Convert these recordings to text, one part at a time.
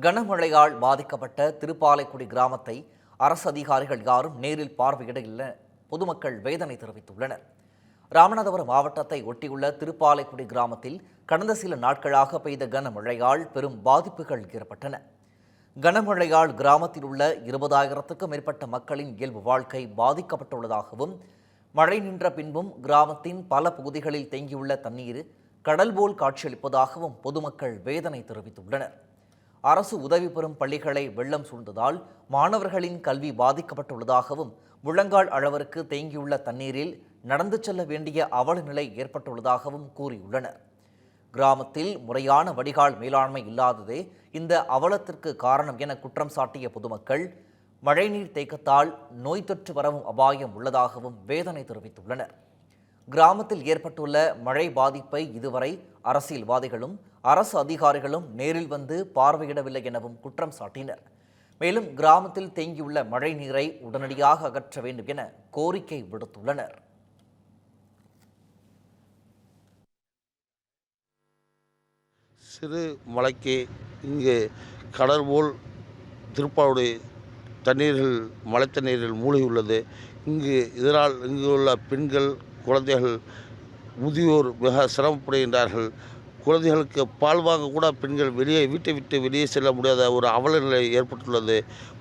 கனமழையால் பாதிக்கப்பட்ட திருப்பாலைக்குடி கிராமத்தை அரசு அதிகாரிகள் யாரும் நேரில் பார்வையிட இல்லை பொதுமக்கள் வேதனை தெரிவித்துள்ளனர். ராமநாதபுரம் மாவட்டத்தை ஒட்டியுள்ள திருப்பாலைக்குடி கிராமத்தில் கடந்த சில நாட்களாக பெய்த கனமழையால் பெரும் பாதிப்புகள் ஏற்பட்டன. கனமழையால் கிராமத்தில் உள்ள இருபதாயிரத்துக்கும் மேற்பட்ட மக்களின் இயல்பு வாழ்க்கை பாதிக்கப்பட்டுள்ளதாகவும் மழை நின்ற பின்பும் கிராமத்தின் பல பகுதிகளில் தேங்கியுள்ள தண்ணீர் கடல் போல் காட்சியளிப்பதாகவும் பொதுமக்கள் வேதனை தெரிவித்துள்ளனர். அரசு உதவி பெறும் பள்ளிகளை வெள்ளம் சூழ்ந்ததால் மாணவர்களின் கல்வி பாதிக்கப்பட்டுள்ளதாகவும் முழங்கால் அளவிற்கு தேங்கியுள்ள தண்ணீரில் நடந்து செல்ல வேண்டிய அவல நிலை ஏற்பட்டுள்ளதாகவும் கூறியுள்ளனர். கிராமத்தில் முறையான வடிகால் மேலாண்மை இல்லாததே இந்த அவலத்திற்கு காரணம் என குற்றம் சாட்டிய பொதுமக்கள் மழைநீர் தேக்கத்தால் நோய் தொற்று வரவும் அபாயம் உள்ளதாகவும் வேதனை தெரிவித்துள்ளனர். கிராமத்தில் ஏற்பட்டுள்ள மழை பாதிப்பை இதுவரை அரசியல்வாதிகளும் அரசு அதிகாரிகளும் நேரில் வந்து பார்வையிடவில்லை எனவும் குற்றம் சாட்டினர். மேலும் கிராமத்தில் தேங்கியுள்ள மழை நீரை உடனடியாக அகற்ற வேண்டும் என கோரிக்கை விடுத்துள்ளனர். சிறு மலைக்கு இங்கு கடல் போல் திருப்பாவுடைய தண்ணீர்கள் மழை தண்ணீரில் மூழ்கியுள்ளது. இங்கு இதனால் இங்கு உள்ள பெண்கள் குழந்தைகள் முதியோர் மிக சிரமப்படுகின்றார்கள். குழந்தைகளுக்கு பால் வாங்க கூட பெண்கள் வெளியே வீட்டை விட்டு வெளியே செல்ல முடியாத ஒரு அவல நிலை ஏற்பட்டுள்ளது.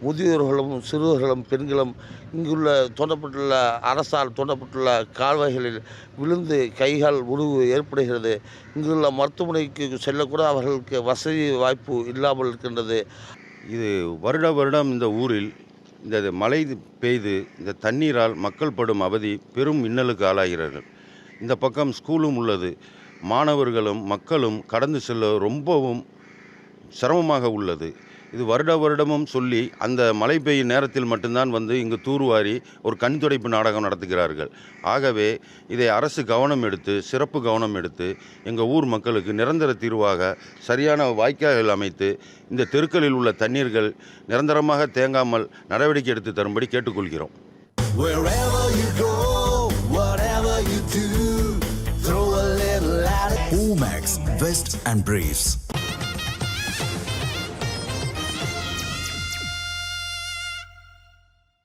முதியோர்களும் சிறுவர்களும் பெண்களும் இங்குள்ள தோண்டப்பட்டுள்ள அரசால் தோண்டப்பட்டுள்ள கால்வாய்களில் விழுந்து கைகால் உருவு ஏற்படுகிறது. இங்குள்ள மருத்துவமனைக்கு செல்லக்கூட அவர்களுக்கு வசதி வாய்ப்பு இல்லாமல் இருக்கின்றது. இது வருட வருடம் இந்த ஊரில் இந்த மழை பெய்து இந்த தண்ணீரால் மக்கள் படும் அவதி பெரும் இன்னலுக்கு ஆளாகிறார்கள். இந்த பக்கம் ஸ்கூலும் உள்ளது. மாணவர்களும் மக்களும் கடந்து செல்ல ரொம்பவும் சிரமமாக உள்ளது இது வருட வருடமும் சொல்லி அந்த மழை பெய்யும் நேரத்தில் மட்டும்தான் வந்து இங்கு தூர்வாரி ஒரு கண் துடைப்பு நாடகம் நடத்துகிறார்கள் ஆகவே இதை அரசு கவனம் எடுத்து சிறப்பு கவனம் எடுத்து எங்கள் ஊர் மக்களுக்கு நிரந்தர தீர்வாக சரியான வாய்க்கால்கள் அமைத்து இந்த தெருக்களில் உள்ள தண்ணீர்கள் நிரந்தரமாக தேங்காமல் நடவடிக்கை எடுத்து தரும்படி கேட்டுக்கொள்கிறோம். Omax, Vest and Briefs.